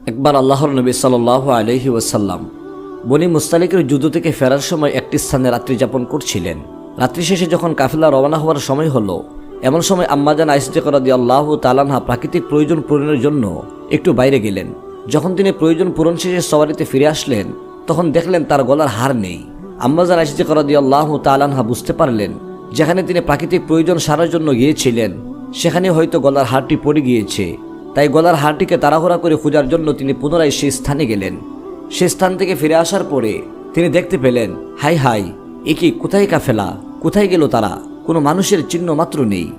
একবার আল্লাহর নবী সাল আলহি ওয়াসাল্লাম বনি মুস্তালিকের যুদ্ধ থেকে ফেরার সময় একটি স্থানে রাত্রি যাপন করছিলেন। রাত্রি শেষে যখন কাফিলা রওনা হওয়ার সময় হলো, এমন সময় আম্মাজান আইসতে করা দিয়ে আল্লাহ তালানহা প্রাকৃতিক প্রয়োজন পূরণের জন্য একটু বাইরে গেলেন। যখন তিনি প্রয়োজন পূরণ শেষে সওয়ারিতে ফিরে আসলেন, তখন দেখলেন তার গলার হার নেই। আম্মাজান আইসতে করা দিয়ে আল্লাহ তালানহা বুঝতে পারলেন, যেখানে তিনি প্রাকৃতিক প্রয়োজন সারার জন্য গিয়েছিলেন, সেখানে হয়তো গলার হারটি পড়ে গিয়েছে। তাই গলার হারটিকে তাড়াহুড়া করে খোঁজার জন্য তিনি পুনরায় সেই স্থানে গেলেন। সে স্থান থেকে ফিরে আসার পরে তিনি দেখতে পেলেন, হাই হাই, এ কি কোথায় কাফেলা? কোথায় গেল তারা? কোনো মানুষের চিহ্ন মাত্র নেই।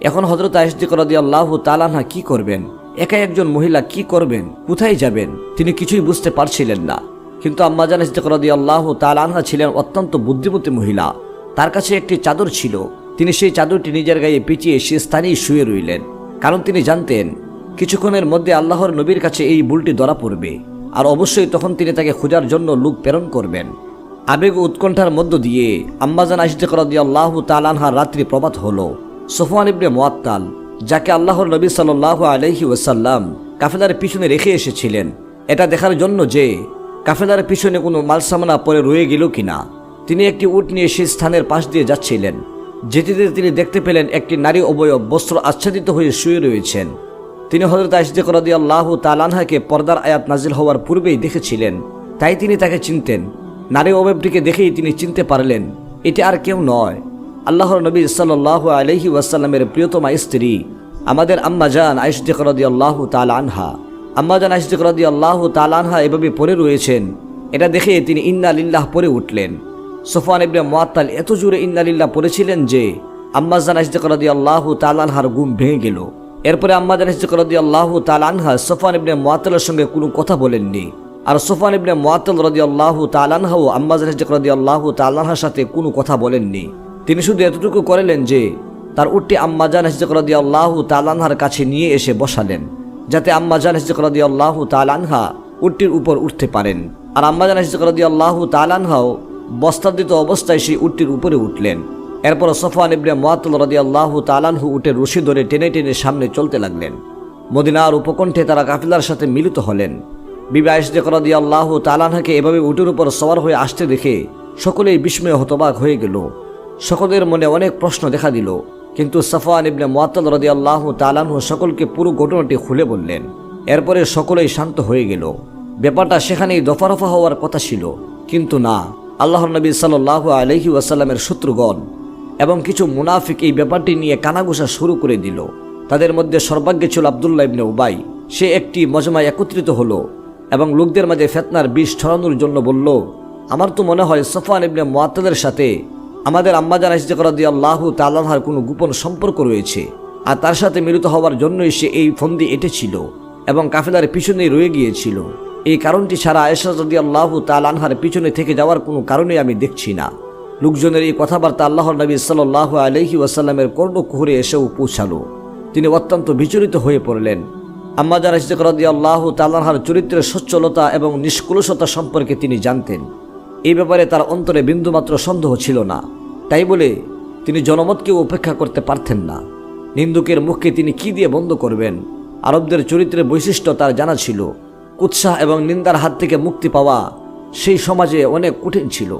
এখন হজরত আইসদিক রদি আল্লাহ তালানহা কি করবেন? একা একজন মহিলা কি করবেন? কোথায় যাবেন? তিনি কিছুই বুঝতে পারছিলেন না। কিন্তু আম্মাজান ইসদিক রদি আল্লাহ তালানহা ছিলেন অত্যন্ত বুদ্ধিমতী মহিলা। তার কাছে একটি চাদর ছিল। তিনি সেই চাদরটি নিজের গায়ে পিছিয়ে সে স্থানেই শুয়ে রইলেন। কারণ তিনি জানতেন কিছুক্ষণের মধ্যে আল্লাহর নবীর কাছে এই বুলটি ধরা পড়বে। আর অবশ্যই তখন তিনি তাকে খোঁজার জন্য লোক প্রেরণ করবেন। আবেগ উৎকণ্ঠার মধ্য দিয়ে আম্মাজান আশিক রদি আল্লাহ তালানহার রাত্রি প্রবাদ হল। সোফান ইবনে মোয়াত্তাল যাকে আল্লাহর নবী সাল্লাহ আলহি ওসাল্লাম কাফেলার পিছনে রেখে এসেছিলেন, এটা দেখার জন্য যে কাফেলার পিছনে কোনো মালসামানা পরে রয়ে গেল কিনা। তিনি একটি উট নিয়ে সেই স্থানের পাশ দিয়ে যাচ্ছিলেন যেতে তিনি দেখতে পেলেন একটি নারী অবয়ব বস্ত্র আচ্ছাদিত হয়ে শুয়ে রয়েছেন। তিনি হজরত আশদিক রদি আল্লাহ তালানহাকে পর্দার আয়াত নাজিল হওয়ার পূর্বেই দেখেছিলেন। তাই তিনি তাকে চিনতেন। নারী অবয়বটিকে দেখেই তিনি চিনতে পারলেন, এটি আর কেউ নয়। আল্লাহর নবী সাল্লাহ আলহি ওয়াসাল্লামের প্রিয়তমা স্ত্রী, আমাদের আম্মা জান আইসদিক রদি আল্লাহ তালানহা আম্মা জান আইসদিক রদি আল্লাহ তালানহা এভাবে পড়ে রয়েছেন। এটা দেখে তিনি ইন্না লিল্লাহ পরে উঠলেন। সোফান ইবনে মোয়াত্তাল এত জোরে ইন্না লিল্লাহ পড়েছিলেন যে, আম্মা জান আইসদিক রদি আল্লাহ তালানহার গুম ভেঙে গেল। এরপরে আম্মা জান আইসদিক রদি আল্লাহ তালানহা সোফান ইবনে মোয়াত্তালের সঙ্গে কোনো কথা বলেননি। আর সোফান ইবনে মোয়াত্তাল রদি আল্লাহ তালানহাও আম্মা জান আইসদিক রদি আল্লাহ তালানহার সাথে কোনো কথা বলেননি। তিনি শুধু এতটুকু করলেন যে, তার উটটি আম্মাজান হিজক রদি আল্লাহ তালানহার কাছে নিয়ে এসে বসালেন, যাতে আম্মাজান হিজক রদি আল্লাহ তালানহা উটটির উপর উঠতে পারেন। আর আম্মাজান হিজক রদি আল্লাহ তালানহাও বস্তাদিত অবস্থায় সেই উটটির উপরে উঠলেন। এরপর সফান ইবনে মোয়াতুল রদি আল্লাহ তালানহু উঠে রশি ধরে টেনে টেনে সামনে চলতে লাগলেন। মদিনার উপকণ্ঠে তারা কাফিলার সাথে মিলিত হলেন। বিবাহ রদি আল্লাহ তালানহাকে এভাবে উটের উপর সওয়ার হয়ে আসতে দেখে সকলেই বিস্ময় হতবাক হয়ে গেল। সকলের মনে অনেক প্রশ্ন দেখা দিল। কিন্তু সাফান ইবনে মোয়াত্তাল রদি আল্লাহ তালানহু সকলকে পুরো ঘটনাটি খুলে বললেন। এরপরে সকলেই শান্ত হয়ে গেল। ব্যাপারটা সেখানেই দফারফা হওয়ার কথা ছিল। কিন্তু না, আল্লাহর নবী সাল্লাহ আলহি ওয়াসাল্লামের শত্রুগণ এবং কিছু মুনাফিক এই ব্যাপারটি নিয়ে কানাঘুষা শুরু করে দিল। তাদের মধ্যে সর্বাগ্য ছিল আবদুল্লাহ ইবনে উবাই। সে একটি মজমায় একত্রিত হলো এবং লোকদের মাঝে ফেতনার বিষ ছড়ানোর জন্য বলল, আমার তো মনে হয় সফান ইবনে মোয়াত্তাদের সাথে আমাদের আম্মাজান ইসদিকরাদি আল্লাহ তাল্লাহার কোনো গোপন সম্পর্ক রয়েছে আর তার সাথে মিলিত হওয়ার জন্যই সে এই ফন্দি এঁটেছিল এবং কাফেলার পিছনেই রয়ে গিয়েছিল। এই কারণটি ছাড়া আয়েশাদি আল্লাহ তালানহার পিছনে থেকে যাওয়ার কোনো কারণে আমি দেখছি না। লোকজনের এই কথাবার্তা আল্লাহর নবী সাল্লাহ আলহি ওয়াসাল্লামের কর্ণকুহরে এসেও পৌঁছালো। তিনি অত্যন্ত বিচলিত হয়ে পড়লেন। আম্মাজান ইসদিকরাদি আল্লাহ তাল্লাহার চরিত্রের সচ্ছলতা এবং নিষ্কুলসতা সম্পর্কে তিনি জানতেন। এই ব্যাপারে তার অন্তরে বিন্দুমাত্র সন্দেহ ছিল না। তাই বলে তিনি জনমতকেও উপেক্ষা করতে পারতেন না। নিন্দুকের মুখকে তিনি কি দিয়ে বন্ধ করবেন? আরবদের চরিত্রের বৈশিষ্ট্য তার জানা ছিল। উৎসাহ এবং নিন্দার হাত থেকে মুক্তি পাওয়া সেই সমাজে অনেক কঠিন ছিল।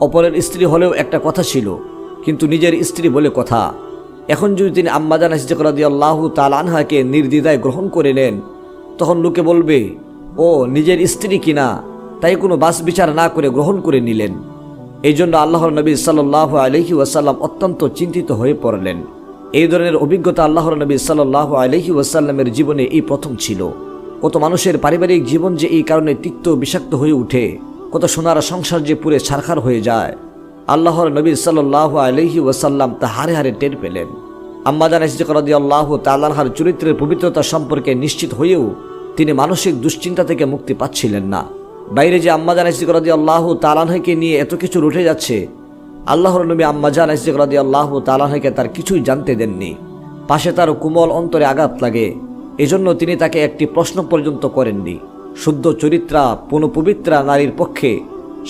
অপরের স্ত্রী হলেও একটা কথা ছিল, কিন্তু নিজের স্ত্রী বলে কথা। এখন যদি তিনি আম্মাজান হিজকরাদি আল্লাহ তাল আনহাকে নির্দ্বিধায় গ্রহণ করে নেন, তখন লোকে বলবে, ও, নিজের স্ত্রী কিনা তাই কোনো বাস বিচার না করে গ্রহণ করে নিলেন। এই জন্য আল্লাহর নবী সাল্লাহ আলহি ওয়াসাল্লাম অত্যন্ত চিন্তিত হয়ে পড়লেন। এই ধরনের অভিজ্ঞতা আল্লাহর নবী সাল্লাহ আলহি ওয়াসাল্লামের জীবনে এই প্রথম ছিল। কত মানুষের পারিবারিক জীবন যে এই কারণে তিক্ত বিষাক্ত হয়ে উঠে। কত সোনার সংসার যে পুরে ছারখার হয়ে যায়। আল্লাহর নবী সাল্লাহ আলহি ওয়াসাল্লাম তা হারে হারে টের পেলেন। আম্মাদান ইসজিকরদি আল্লাহ তাল্লাহার চরিত্রের পবিত্রতা সম্পর্কে নিশ্চিত হয়েও তিনি মানসিক দুশ্চিন্তা থেকে মুক্তি পাচ্ছিলেন না। বাইরে যে আম্মাজান ইসিকরাদি আল্লাহ তালানহাকে নিয়ে এত কিছু উঠে যাচ্ছে, আল্লাহর নবী আম্মাজান ইসিকরাদি আল্লাহ তালানহাকে তার কিছুই জানতে দেননি। পাশে তার কোমল অন্তরে আঘাত লাগে, এজন্য তিনি তাকে একটি প্রশ্ন পর্যন্ত করেননি। শুদ্ধ চরিত্রা পুনঃপবিত্রা নারীর পক্ষে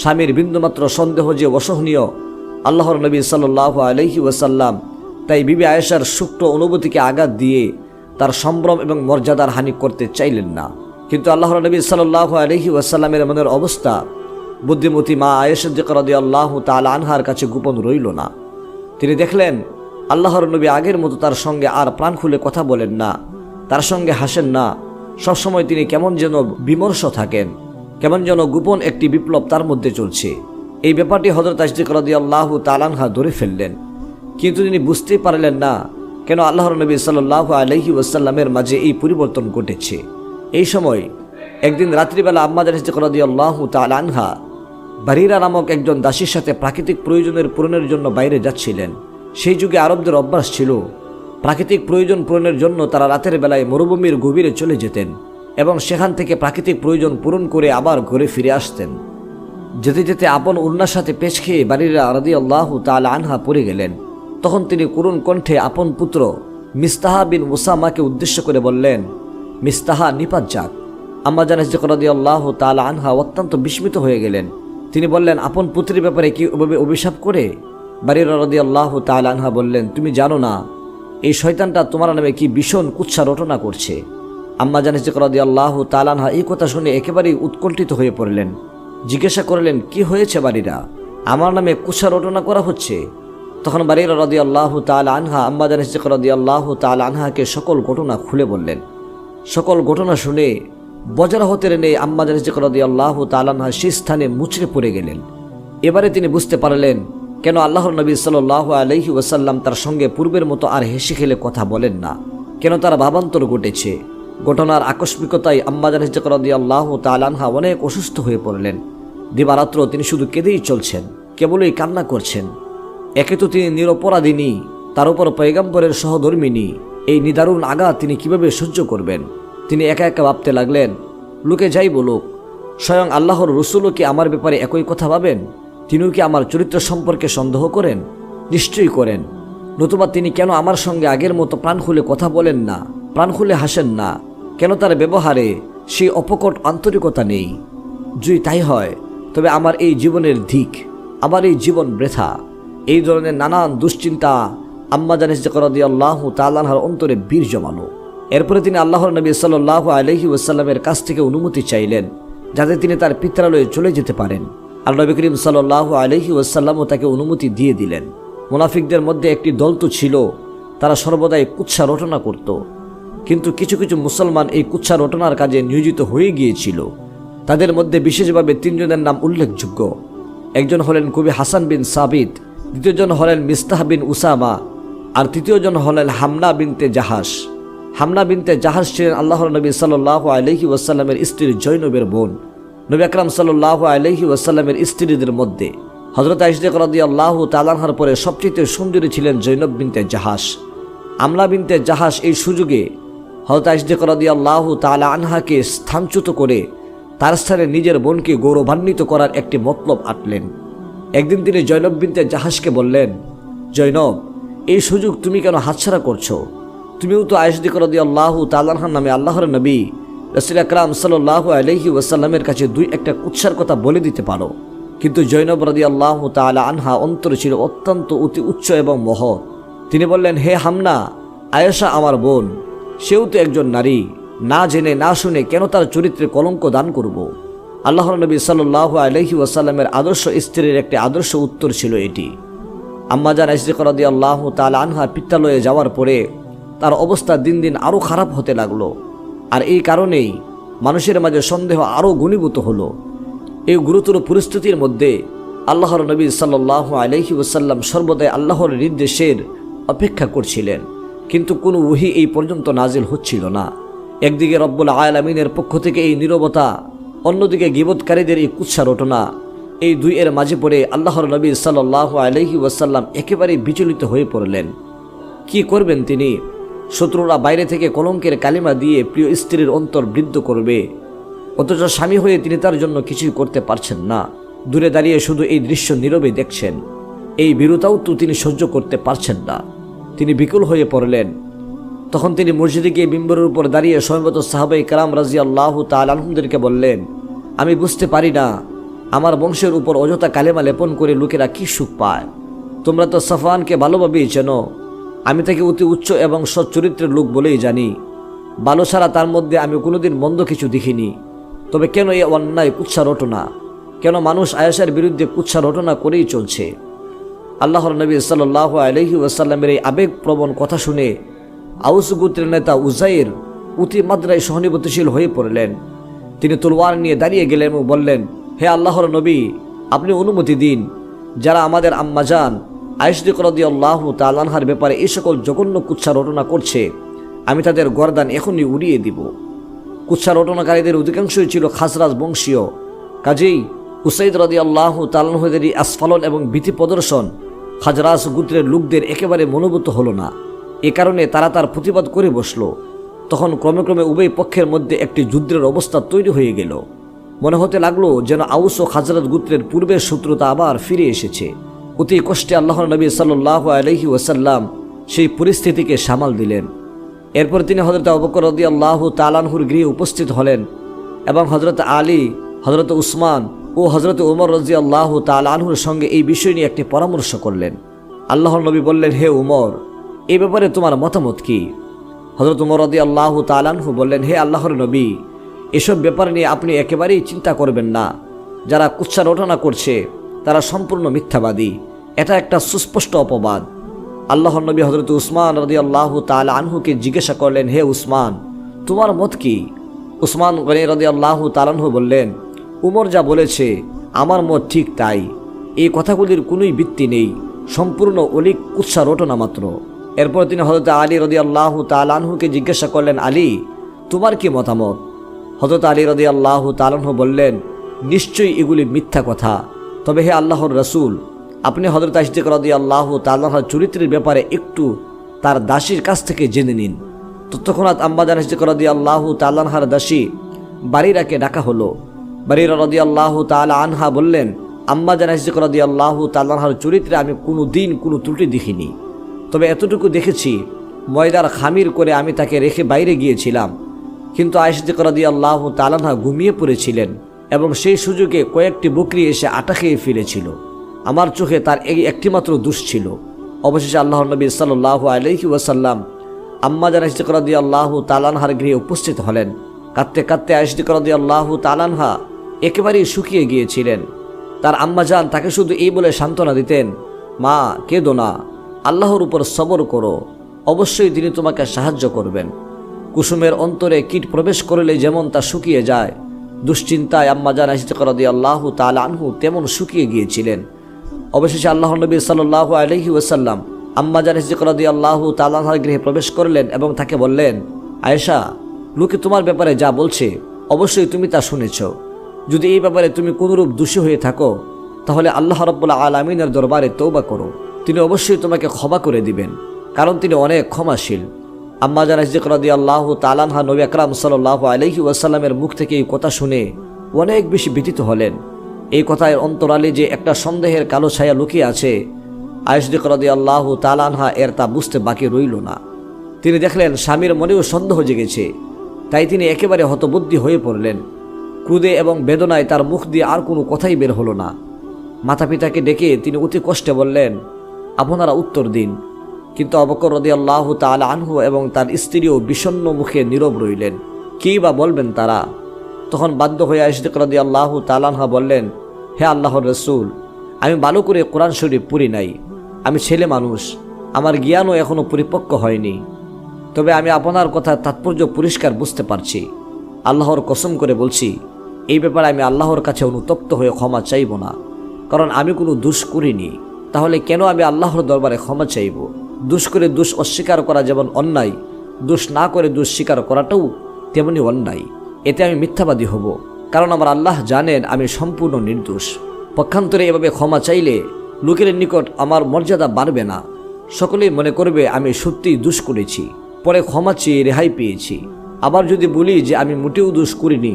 স্বামীর বিন্দুমাত্র সন্দেহ যে অসহনীয়, আল্লাহর নবী সাল্লাহ আলহি ওয়াসাল্লাম তাই বিবি আয়েশার সুপ্ত অনুভূতিকে আঘাত দিয়ে তার সম্ভ্রম এবং মর্যাদার হানি করতে চাইলেন না। কিন্তু আল্লাহর নবী সাল্লাহ আলহি ওয়াসাল্লামের মনের অবস্থা, বুদ্ধিমতী মা আয়েসদ্দিকরদি আল্লাহ তাল আনহার কাছে গোপন রইল না। তিনি দেখলেন, আল্লাহর নবী আগের মতো তার সঙ্গে আর প্রাণ খুলে কথা বলেন না, তার সঙ্গে হাসেন না সবসময় তিনি কেমন যেন বিমর্ষ থাকেন, কেমন যেন গোপন একটি বিপ্লব তার মধ্যে চলছে। এই ব্যাপারটি হজরত আজদিক রদি আল্লাহ তালানহা ধরে ফেললেন। কিন্তু তিনি বুঝতেই পারলেন না কেন আল্লাহর নবী সাল্লাহ আলহি ওয়াসাল্লামের মাঝে এই পরিবর্তন ঘটেছে। এই সময় একদিন রাত্রিবেলা আম্মাদ রদি আল্লাহ তালানহা বারিরা নামক একজন দাসীর সাথে প্রাকৃতিক প্রয়োজনের পূরণের জন্য বাইরে যাচ্ছিলেন। সেই যুগে আরবদের অভ্যাস ছিল প্রাকৃতিক প্রয়োজন পূরণের জন্য তারা রাতের বেলায় মরুভূমির গভীরে চলে যেতেন এবং সেখান থেকে প্রাকৃতিক প্রয়োজন পূরণ করে আবার ঘরে ফিরে আসতেন। যেতে যেতে আপন উন্নার সাথে পেছ খেয়ে বাড়িরা রাদি আল্লাহ তাল আনহা পড়ে গেলেন। তখন তিনি করুণ কণ্ঠে আপন পুত্র মিস্তাহা বিন মুসামাকে উদ্দেশ্য করে বললেন, মিস্তাহা, নিপাত যাক। আম্মা জানাস রদি আল্লাহ তাল আনহা অত্যন্ত বিস্মিত হয়ে গেলেন। তিনি বললেন, আপন পুত্রের ব্যাপারে কি ওভাবে অভিশাপ করে? বাড়ির রদি আল্লাহ তাল আনহা বললেন, তুমি জানো না এই শয়তানটা তোমার নামে কি ভীষণ কুচ্ছা রটনা করছে। আম্মা জানিস রদি আল্লাহ তালানহা এই কথা শুনে একেবারেই উৎকণ্ঠিত হয়ে পড়লেন। জিজ্ঞাসা করলেন, কি হয়েছে বাড়িরা? আমার নামে কুচ্ছা রটনা করা হচ্ছে? তখন বাড়ির রদি আল্লাহ তাল আনহা, আম্মা জানিস রদি আল্লাহ তাল আনহাকে সকল ঘটনা খুলে বললেন। সকল ঘটনা শুনে বজার হতে নেই আম্মা জানিস রদি আল্লাহ তাল আনহা সেই স্থানে মুচড়ে পড়ে গেলেন। এবারে তিনি বুঝতে পারলেন কেন আল্লাহর নবী সাল্লাহ আলহি ওয়াসাল্লাম তার সঙ্গে পূর্বের মতো আর হেসে খেলে কথা বলেন না? কেন তার ভাবান্তর ঘটেছে? ঘটনার আকস্মিকতায় আম্মাজান হিজকরদি আল্লাহ তালানহা অনেক অসুস্থ হয়ে পড়লেন। দিবারাত্র তিনি শুধু কেঁদেই চলছেন, কেবলই কান্না করছেন। একে তো তিনি নিরপরাধিনী, তার উপর পয়গাম্বরের সহধর্মিনী। এই নিদারুণ আঘাত তিনি কীভাবে সহ্য করবেন? তিনি একা একা ভাবতে লাগলেন, লোকে যাই বলুক, স্বয়ং আল্লাহর রসুলও কি আমার ব্যাপারে একই কথা ভাবেন? তিনিও কি আমার চরিত্র সম্পর্কে সন্দেহ করেন? নিশ্চয়ই করেন। নতুবা তিনি কেন আমার সঙ্গে আগের মতো প্রাণ খুলে কথা বলেন না? প্রাণ খুলে হাসেন না? কেন তার ব্যবহারে সেই অপকট আন্তরিকতা নেই? যদি তাই হয়, তবে আমার এই জীবনের দিক আমার এই জীবন বৃথা। এই ধরনের নানান দুশ্চিন্তা আম্মা জানিস যে করদি আল্লাহ তাল্লাহার অন্তরে বীর জমানো এরপরে তিনি আল্লাহর নবী সাল্লাহ আলহি ওয়াসাল্লামের কাছ থেকে অনুমতি চাইলেন, যাতে তিনি তার পিত্রালয়ে চলে যেতে পারেন। নবী করিম সাল্লাহ আলহি ওয়াসাল্লামও তাকে অনুমতি দিয়ে দিলেন। মুনাফিকদের মধ্যে একটি দল তো ছিল, তারা সর্বদাই কুচ্ছা রটনা করত। কিন্তু কিছু কিছু মুসলমান এই কুচ্ছা রটনার কাজে নিয়োজিত হয়ে গিয়েছিল। তাদের মধ্যে বিশেষভাবে তিনজনের নাম উল্লেখযোগ্য। একজন হলেন কবি হাসান বিন সাবিদ দ্বিতীয়জন হলেন মিস্তাহ বিন উসামা, আর তৃতীয়জন হলেন হামনা বিনতে জাহাস হামনা বিনতে জাহাজ ছিলেন আল্লাহর নবী সাল্লাহ আলহি ওয়াসাল্লামের স্ত্রীর জৈনবের বোন। নবী আকরাম সাল্লাহ আলহি ওয়াসাল্লামের স্ত্রীদের মধ্যে হজরত আইসদেক রদি আল্লাহ তালানহার পরে সবচেয়ে সুন্দরী ছিলেন জৈনব বিনতে জাহাস আমলা বিনতে জাহাস এই সুযোগে হজরত আইসদেক রদি আল্লাহ তালা আনহাকে স্থানচ্যুত করে তার স্থানে নিজের বোনকে গৌরবান্বিত করার একটি মতলব আটলেন। একদিন তিনি জৈনব বিনতে জাহাজকে বললেন, জৈনব, এই সুযোগ তুমি কেন হাতছাড়া করছ? তুমিও তো আয়সদি করদি আল্লাহ তাল্লাহার নামে আল্লাহর নবী। রসিল আকরাম সাল্লাহ আলহি ওয়াসাল্লামের কাছে দুই একটা কুৎসার কথা বলে দিতে পারো। কিন্তু জৈনব রদি আল্লাহ তালা আনহা অন্তর ছিল অত্যন্ত অতি উচ্চ এবং মহৎ। তিনি বললেন, হে হামনা, আয়েশা আমার বোন, সেও তো একজন নারী। না জেনে, না শুনে কেন তার চরিত্রে কলঙ্ক দান করব। আল্লাহর নবী সাল্লাহ আলহি ওয়াসাল্লামের আদর্শ স্ত্রীর একটি আদর্শ উত্তর ছিল এটি। আম্মাজান ইসরিকরদি আল্লাহ তাল আনহা পিত্তালয়ে যাওয়ার পরে তার অবস্থা দিন দিন আরও খারাপ হতে লাগল। আর এই কারণেই মানুষের মাঝে সন্দেহ আরও ঘনীভূত হলো। এই গুরুতর পরিস্থিতির মধ্যে আল্লাহর নবী সাল্লাহ আলহি ওসাল্লাম সর্বদাই আল্লাহর নির্দেশের অপেক্ষা করছিলেন। কিন্তু কোনো উহি এই পর্যন্ত নাজিল হচ্ছিল না। একদিকে রব্বুল আয়ালামিনের পক্ষ থেকে এই নীরবতা, অন্যদিকে গিবৎকারীদের এই কুৎসা রটনা, এই দুই এর মাঝে পড়ে আল্লাহর নবী সাল্লাহ আলহি ওয়াসাল্লাম একেবারেই বিচলিত হয়ে পড়লেন। কি করবেন তিনি? শত্রুরা বাইরে থেকে কলঙ্কের কালিমা দিয়ে প্রিয় স্ত্রীর অন্তর বৃদ্ধ করবে। অথচ স্বামী হয়ে তিনি তার জন্য কিছুই করতে পারছেন না। দূরে দাঁড়িয়ে শুধু এই দৃশ্য নীরবে দেখছেন। এই বিরতাও তো তিনি সহ্য করতে পারছেন না। তিনি বিকুল হয়ে পড়লেন। তখন তিনি মসজিদে গিয়ে বিম্বরের উপর দাঁড়িয়ে স্বয়ংগত সাহাবাই কালাম রাজি আল্লাহ তাল আলহমদেরকে বললেন, আমি বুঝতে পারি না, আমার বংশের উপর অযথা কালেমা লেপন করে লোকেরা কি সুখ পায়? তোমরা তো সাফানকে ভালোভাবেই চেনো। আমি তাকে অতি উচ্চ এবং সচ্চরিত্রের লোক বলেই জানি। ভালো ছাড়া তার মধ্যে আমি কোনোদিন মন্দ কিছু দেখিনি। তবে কেন এ অন্যায় কুৎসা রটনা? কেন মানুষ আয়েশার বিরুদ্ধে কুৎসা রটনা করেই চলছে? আল্লাহর নবী সাল্লাহ আলহি ওয়াসাল্লামের এই আবেগপ্রবণ কথা শুনে আউস গোত্রের নেতা উজাইর অতি মাত্রায় সহানুভূতিশীল হয়ে পড়লেন। তিনি তলোয়ার নিয়ে দাঁড়িয়ে গেলেন এবং বললেন, হে আল্লাহর নবী, আপনি অনুমতি দিন। যারা আমাদের আম্মাজান আয়সদি করদি আল্লাহ তালানহার ব্যাপারে এই সকল জঘন্য কুৎসা রটনা করছে। আমি তাদের গরদান এখনই উড়িয়ে দিব। কুৎসা রটনাকারীদের অধিকাংশই ছিল খাসরাজ বংশীয়। কাজেই উসাইদ রদি আল্লাহ তালানহদেরই আস্ফালন এবং ভীতি প্রদর্শন খাজরাজ গুত্রের লোকদের একেবারে মনোভূত হলো না। এ কারণে তারা তার প্রতিবাদ করে বসল। তখন ক্রমে ক্রমে উভয় পক্ষের মধ্যে একটি যুদ্ধের অবস্থা তৈরি হয়ে গেল। মনে হতে লাগল যেন আউস ও খাজরাত গোত্রের পূর্বের শত্রুতা আবার ফিরে এসেছে। অতি কষ্টে আল্লাহ নবী সাল্লাহ আলহি ওয়াসাল্লাম সেই পরিস্থিতিকে সামাল দিলেন। এরপর তিনি হজরত অবকর রদি আল্লাহ তালানহুর গৃহে উপস্থিত হলেন এবং হজরত আলী হজরত উসমান ও হজরত উমর রাজি আল্লাহ তালানহুর সঙ্গে এই বিষয় নিয়ে একটি পরামর্শ করলেন। আল্লাহর নবী বললেন, হে উমর এই ব্যাপারে তোমার মতামত কি? হজরত উমর রদি আল্লাহ তালানহু বললেন, হে আল্লাহর নবী, এসব ব্যাপার নিয়ে আপনি একেবারেই চিন্তা করবেন না। যারা কুৎসা রটনা করছে তারা সম্পূর্ণ মিথ্যাবাদী। এটা একটা সুস্পষ্ট অপবাদ। আল্লাহর নবী হজরত উসমান রদি আল্লাহ তাল আনহুকে জিজ্ঞাসা করলেন, হে উসমান, তোমার মত কি? উসমান গনি রদি আল্লাহ তালানহু বললেন, উমর যা বলেছে, আমার মত ঠিক তাই। এই কথাগুলির কোনোই ভিত্তি নেই। সম্পূর্ণ অলিক কুৎসা রটনা মাত্র। এরপর তিনি হজরত আলী রদি আল্লাহ তালানহুকে জিজ্ঞাসা করলেন, আলী, তোমার কি মতামত? হজরত আলী রদি আল্লাহ তালানহু বললেন, নিশ্চয়ই এগুলি মিথ্যা কথা। তবে হে আল্লাহর রসুল, আপনি হজরত আশিক রদি আল্লাহ তাল্লাহর চরিত্রের ব্যাপারে একটু তার দাসীর কাছ থেকে জেনে নিন। তৎক্ষণাৎ আম্বাদান আশিক রদি আল্লাহ তাল্লাহার দাসী বাড়িরাকে ডাকা হলো। বাড়ির রদি আল্লাহ তাল আনহা বললেন আম্বাজান আশিক রদি আল্লাহ তাল্লাহার চরিত্রে আমি কোনো দিন কোনো ত্রুটি দেখিনি। তবে এতটুকু দেখেছি, ময়দার খামির করে আমি তাকে রেখে বাইরে গিয়েছিলাম। কিন্তু আয়সিক রদি আল্লাহ তালানহা ঘুমিয়ে পড়েছিলেন। এবং সেই সুযোগে কয়েকটি বকরি এসে আটা খেয়ে ফিরেছিল। আমার চোখে তার এই একটিমাত্র দোষ ছিল। অবশেষে আল্লাহ নবী সাল্লাহ আলহি ওয়াসাল্লাম আম্মা জান আশিকরদি আল্লাহ তালানহার গৃহে উপস্থিত হলেন, কাঁদতে কাঁদতে আশিকরদি আল্লাহ তালানহা একেবারেই শুকিয়ে গিয়েছিলেন। তার আম্মা আম্মাজান তাকে শুধু এই বলে সান্ত্বনা দিতেন, মা, কেঁদো না, আল্লাহর উপর সবর করো, অবশ্যই তিনি তোমাকে সাহায্য করবেন। কুসুমের অন্তরে কীট প্রবেশ করলে যেমন তা শুকিয়ে যায় দুশ্চিন্তায় আম্মা আম্মাজান আশিকরদি আল্লাহ তালানহু তেমন শুকিয়ে গিয়েছিলেন। অবশেষে আল্লাহ নবী সাল্লাহ আলহি ওসাল্লাম আম্মাজান হিজিকরদি আল্লাহ তাল্লাহার গৃহে প্রবেশ করলেন এবং তাকে বললেন, আয়েশা, লোকে তোমার ব্যাপারে যা বলছে, অবশ্যই তুমি তা শুনেছ। যদি এই ব্যাপারে তুমি কোনরূপ দোষী হয়ে থাকো, তাহলে আল্লাহ রব্বুল্লাহ আলমিনের দরবারে তৌবা করো। তিনি অবশ্যই তোমাকে ক্ষমা করে দিবেন, কারণ তিনি অনেক ক্ষমাশীল। আম্মাজান হিজিকরদি আল্লাহ তালানহা নবী আকরাম সাল্লাহ আলহি ওয়াসাল্লামের মুখ থেকে এই কথা শুনে অনেক বেশি ব্যতীত হলেন। এই কথায় অন্তরালে যে একটা সন্দেহের কালো ছায়া লুকিয়ে আছে আয়সদিক রদি আল্লাহ তালানহা এর তা বুঝতে বাকি রইল না। তিনি দেখলেন স্বামীর মনেও সন্দেহ জেগেছে, তাই তিনি একেবারে হতবুদ্ধি হয়ে পড়লেন। ক্রুদে এবং বেদনায় তার মুখ দিয়ে আর কোনো কথাই বের হলো না। মাতা পিতাকে ডেকে তিনি অতি কষ্টে বললেন, আপনারা উত্তর দিন। কিন্তু অবকর রদি আল্লাহ তাল আনহু এবং তার স্ত্রীও বিষণ্ন মুখে নীরব রইলেন। কী বা বলবেন তারা? তখন বাধ্য হয়ে আশিক রদি আল্লাহ তালানহা বললেন, হে আল্লাহর রসুল, আমি ভালো করে কোরআন শরীফ পড়ি নাই। আমি ছেলে মানুষ, আমার জ্ঞানও এখনও পরিপক্ক হয়নি। তবে আমি আপনার কথা তাৎপর্য পরিষ্কার বুঝতে পারছি। আল্লাহর কসম করে বলছি, এই ব্যাপারে আমি আল্লাহর কাছে অনুতপ্ত হয়ে ক্ষমা চাইব না। কারণ আমি কোনো দোষ করিনি। তাহলে কেন আমি আল্লাহর দরবারে ক্ষমা চাইব? দোষ করে দোষ অস্বীকার করা যেমন অন্যায়, দোষ না করে দোষ স্বীকার করাটাও তেমনি অন্যায়। এতে আমি মিথ্যাবাদী হব, কারণ আমার আল্লাহ জানেন আমি সম্পূর্ণ নির্দোষ। পক্ষান্তরে এভাবে ক্ষমা চাইলে লোকের নিকট আমার মর্যাদা বাড়বে না। সকলেই মনে করবে আমি সত্যিই দোষ করেছি, পরে ক্ষমা চেয়ে রেহাই পেয়েছি। আবার যদি বলি যে আমি মোটেও দোষ করিনি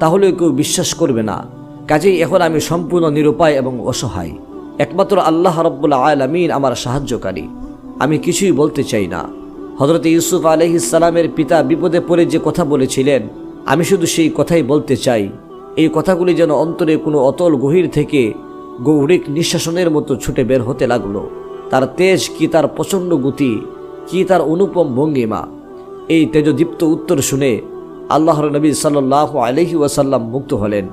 তাহলে কেউ বিশ্বাস করবে না। কাজেই এখন আমি সম্পূর্ণ নিরুপায় এবং অসহায়। একমাত্র আল্লাহ রব্বুল্লা আলমিন আমার সাহায্যকারী। আমি কিছুই বলতে চাই না। হজরত ইউসুফ আলহিসালামের পিতা বিপদে পড়ে যে কথা বলেছিলেন, আমি শুধু সেই কথাই বলতে চাই। এই কথাগুলি যেন অন্তরে কোনো অতল গভীর থেকে গৌরিক নিঃশ্বাসনের মতো ছুটে বের হতে লাগল। তার তেজ কি তার প্রচণ্ড গতি, কি তার অনুপম ভঙ্গিমা? এই তেজদীপ্ত উত্তর শুনে আল্লাহর নবী সাল্লাহ আলহি ওয়াসাল্লাম মুক্ত হলেন।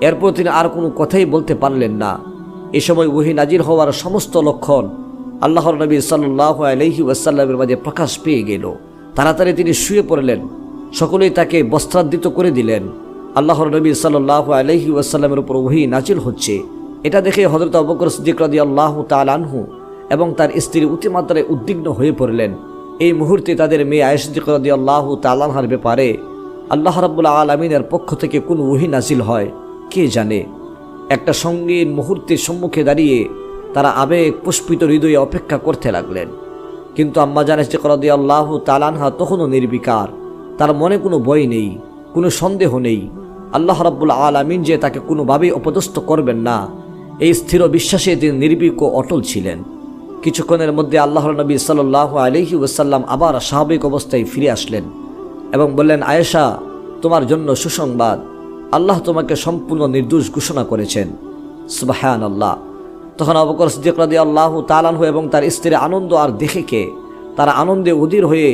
এরপর তিনি আর কোনো কথাই বলতে পারলেন না। এ সময় ওহি নাজির হওয়ার সমস্ত লক্ষণ আল্লাহর নবী সাল্লাহ আলহি ওয়াসাল্লামের মাঝে প্রকাশ পেয়ে গেল। তাড়াতাড়ি তিনি শুয়ে পড়লেন। সকলেই তাকে বস্ত্রাদিত করে দিলেন। আল্লাহর নবী সাল্লাহ আলহি ওয়াসাল্লামের উপর ওহি নাজিল হচ্ছে। এটা দেখে হজরত অবকর সিদ্দিক রাদি আল্লাহ তালানহু এবং তার স্ত্রী অতিমাত্রায় উদ্বিগ্ন হয়ে পড়লেন। এই মুহূর্তে তাদের মেয়ে আয়সিদ্দিক রাদি আল্লাহ তালানহার ব্যাপারে আল্লাহ রাবুল আলমিনের পক্ষ থেকে কোন ওহি নাজিল হয়, কে জানে? একটা সঙ্গীন মুহূর্তের সম্মুখে দাঁড়িয়ে তারা আবেগ পুষ্পিত হৃদয়ে অপেক্ষা করতে লাগলেন। কিন্তু আম্মা জানেস যে করদি আল্লাহ তালানহা তখনও নির্বিকার। তার মনে কোনো বই নেই, কোনো সন্দেহ নেই। আল্লাহ রাব্বুল আলামিন যে তাকে কোনোভাবেই অপদস্থ করবেন না, এই স্থির বিশ্বাসে তিনি নির্বিক ও অটল ছিলেন। কিছুক্ষণের মধ্যে আল্লাহর নবী সাল্লাহ আলহি ওসাল্লাম আবার স্বাভাবিক অবস্থায় ফিরে আসলেন এবং বললেন, আয়েশা, তোমার জন্য সুসংবাদ। আল্লাহ তোমাকে সম্পূর্ণ নির্দোষ ঘোষণা করেছেন। সুবাহান আল্লাহ তখন অবকর সিদ্দিক রাদি আল্লাহ তালানহু এবং তার স্ত্রীর আনন্দ আর দেখে কে তারা আনন্দে উদির হয়ে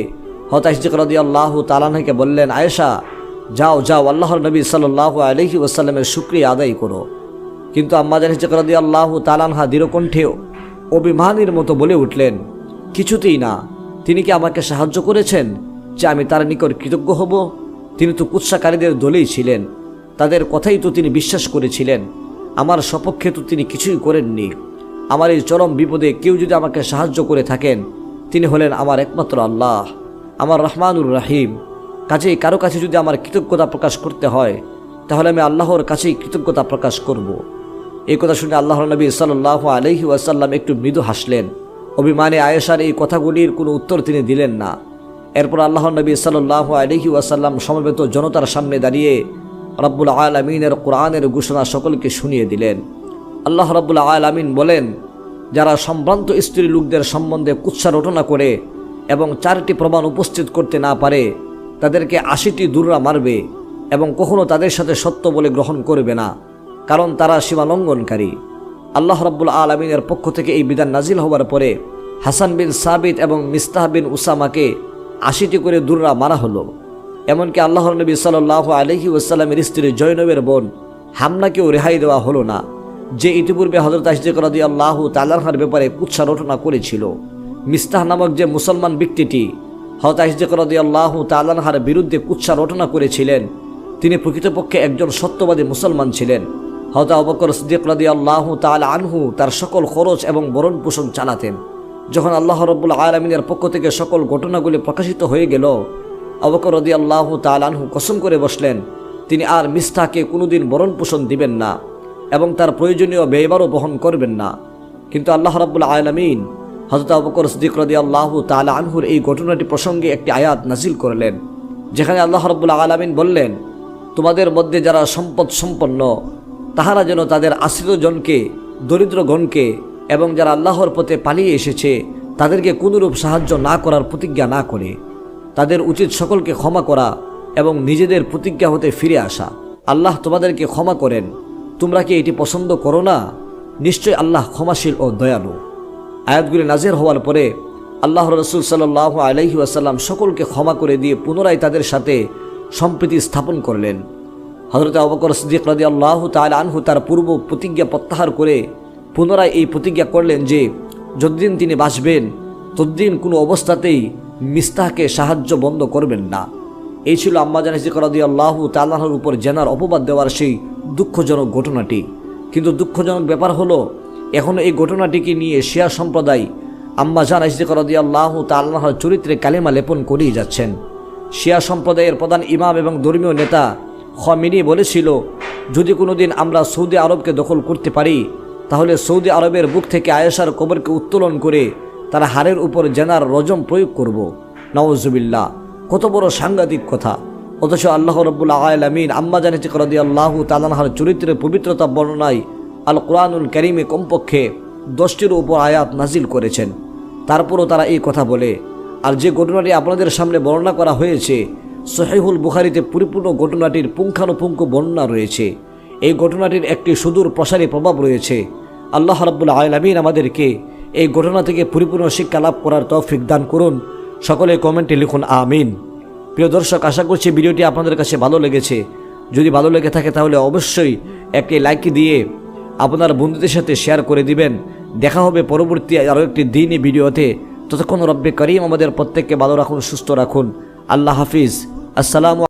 হতাশ সিদ্দিক রাদি আল্লাহ তালানহকে বললেন, আয়েশা, যাও যাও, আল্লাহর নবী সাল্লাহ আলহি ওসাল্লামের শুক্রিয়া আদায় করো। কিন্তু আম্মাজান হিসেবে রাদি আল্লাহ তালানহা দৃঢ়কণ্ঠে অভিমানীর মতো বলে উঠলেন, কিছুতেই না, তিনি কি আমাকে সাহায্য করেছেন যে আমি তার নিকট কৃতজ্ঞ হব? তিনি তো কুৎসাকারীদের দলেই ছিলেন, তাদের কথাই তো তিনি বিশ্বাস করেছিলেন। আমার সপক্ষে তো তিনি কিছুই করেননি। আমার এই চরম বিপদে কেউ যদি আমাকে সাহায্য করে থাকেন, তিনি হলেন আমার একমাত্র আল্লাহ, আমার রহমানুর রাহিম। কাজেই কারও কাছে যদি আমার কৃতজ্ঞতা প্রকাশ করতে হয়, তাহলে আমি আল্লাহর কাছেই কৃতজ্ঞতা প্রকাশ করব। এই কথা শুনে আল্লাহর নবী সাল্লাহ আলহি ওয়াসাল্লাম একটু মৃদু হাসলেন। অভিমানে আয়েশার এই কথাগুলির কোনো উত্তর তিনি দিলেন না। এরপর আল্লাহ নবী সাল্লাহ আলহি ওয়াসাল্লাম সমবেত জনতার সামনে দাঁড়িয়ে রব্বুল আলমিনের কোরআনের ঘোষণা সকলকে শুনিয়ে দিলেন। আল্লাহ রব্বুল আলমিন বলেন, যারা সম্ভ্রান্ত স্ত্রী লোকদের সম্বন্ধে কুৎসা রটনা করে এবং চারটি প্রমাণ উপস্থিত করতে না পারে, তাদেরকে আশিটি দূররা মারবে এবং কখনো তাদের সাথে সত্য বলে গ্রহণ করবে না, কারণ তারা সীমালঙ্ঘনকারী। আল্লাহ রাব্বুল আলমিনের পক্ষ থেকে এই বিধান নাজিল হওয়ার পরে হাসান বিন সাবিত এবং মিস্তাহ বিন উসামাকে আশিটি করে দূররা মারা হলো। এমনকি আল্লাহ নবী সাল্লাহ আলহি ওসাল্লামের স্ত্রী জৈনবের বোন হামনাকেও রেহাই দেওয়া হলো না, যে ইতিপূর্বে হজরত আসদিক রাদি আল্লাহ তাল্লাহার ব্যাপারে কুৎসা রটনা করেছিল। মিস্তাহ নামক যে মুসলমান ব্যক্তিটি হজরত আসদিক রাদি আল্লাহ তাল্লাহার বিরুদ্ধে কুৎসা রটনা করেছিলেন, তিনি প্রকৃতপক্ষে একজন সত্যবাদী মুসলমান ছিলেন। হজরত অবকর সিদ্দিক রাদি আল্লাহ তাল আনহু তার সকল খরচ এবং বরণ পোষণ চালাতেন। যখন আল্লাহ রব্বুল আলমিনের পক্ষ থেকে সকল ঘটনাগুলি প্রকাশিত হয়ে গেল অবকর রদি আল্লাহ তালানহু কসম করে বসলেন, তিনি আর মিস্তাকে কোনোদিন বরণ পোষণ দিবেন না এবং তার প্রয়োজনীয় ব্যয়বারও বহন করবেন না। কিন্তু আল্লাহ রাব্বুল আলমিন হজরত আবকর সদিক রদি আল্লাহ তালা আনহুর এই ঘটনাটি প্রসঙ্গে একটি আয়াত নাজিল করলেন, যেখানে আল্লাহ রব্বুল আলমিন বললেন, তোমাদের মধ্যে যারা সম্পদ সম্পন্ন, তাহারা যেন তাদের আশ্রিতজনকে, দরিদ্রগণকে এবং যারা আল্লাহর পথে পালিয়ে এসেছে, তাদেরকে কোনরূপ সাহায্য না করার প্রতিজ্ঞা না করে। তাদের উচিত সকলকে ক্ষমা করা এবং নিজেদের প্রতিজ্ঞা হতে ফিরে আসা। আল্লাহ তোমাদেরকে ক্ষমা করেন। তোমরা কি এটি পছন্দ করো না? নিশ্চয় আল্লাহ ক্ষমাশীল ও দয়ালু। আয়াতগুলি নাজের হওয়ার পরে আল্লাহ রসুল সাল্লাহ আলহি আসাল্লাম সকলকে ক্ষমা করে দিয়ে পুনরায় তাদের সাথে সম্প্রীতি স্থাপন করলেন। হজরত অবকর সিদ্দিক রাজি আল্লাহ তাল আনহু তার পূর্ব প্রতিজ্ঞা প্রত্যাহার করে পুনরায় এই প্রতিজ্ঞা করলেন যে, যতদিন তিনি বাঁচবেন, ততদিন কোনো অবস্থাতেই মিস্তাহকে সাহায্য বন্ধ করবেন না। এই ছিল আম্মাজান হিজিকরাদি আল্লাহ তাল্লাহর উপর জেনার অপবাদ দেওয়ার সেই দুঃখজনক ঘটনাটি। কিন্তু দুঃখজনক ব্যাপার হলো এখনও এই ঘটনাটিকে নিয়ে শিয়া সম্প্রদায় আম্মাজান হিজিকরাদি আল্লাহ তাল্লাহর চরিত্রে কালিমা লেপন করেই যাচ্ছেন। শিয়া সম্প্রদায়ের প্রধান ইমাম এবং ধর্মীয় নেতা খমিনি বলেছিল, যদি কোনো দিন আমরা সৌদি আরবকে দখল করতে পারি, তাহলে সৌদি আরবের বুক থেকে আয়েশার কবরকে উত্তোলন করে তারা হারের উপর জেনার রজম প্রয়োগ করব। নওয়াজুবিল্লা কত বড় সাংঘাতিক কথা। অথচ আল্লাহ রব্বুল আলমিন আম্মা জানিতে করদি আল্লাহ তালানহার চরিত্রের পবিত্রতা বর্ণনায় আল কোরআনুল করিমে কমপক্ষে দশটির উপর আয়াত নাজিল করেছেন। তারপরও তারা এই কথা বলে, আর যে ঘটনাটি আপনাদের সামনে বর্ণনা করা হয়েছে, সহিহুল বুখারিতে পরিপূর্ণ ঘটনাটির পুঙ্খানুপুঙ্খ বর্ণনা রয়েছে। এই ঘটনাটির একটি সুদূর প্রসারী প্রভাব রয়েছে। আল্লাহ রাব্বুল আলমিন আমাদেরকে এই ঘটনা থেকে পরিপূর্ণ শিক্ষা লাভ করার তৌফিক দান করুন। সকলে কমেন্টে লিখুন, আমিন। প্রিয় দর্শক, আশা করছি ভিডিওটি আপনাদের কাছে ভালো লেগেছে। যদি ভালো লেগে থাকে তাহলে অবশ্যই একটি লাইক দিয়ে আপনার বন্ধুদের সাথে শেয়ার করে দিবেন। দেখা হবে পরবর্তী আরও একটি দিনই ভিডিওতে। ততক্ষণ রব্বে করিম আমাদের প্রত্যেককে ভালো রাখুন, সুস্থ রাখুন। আল্লাহ হাফিজ। আসসালামু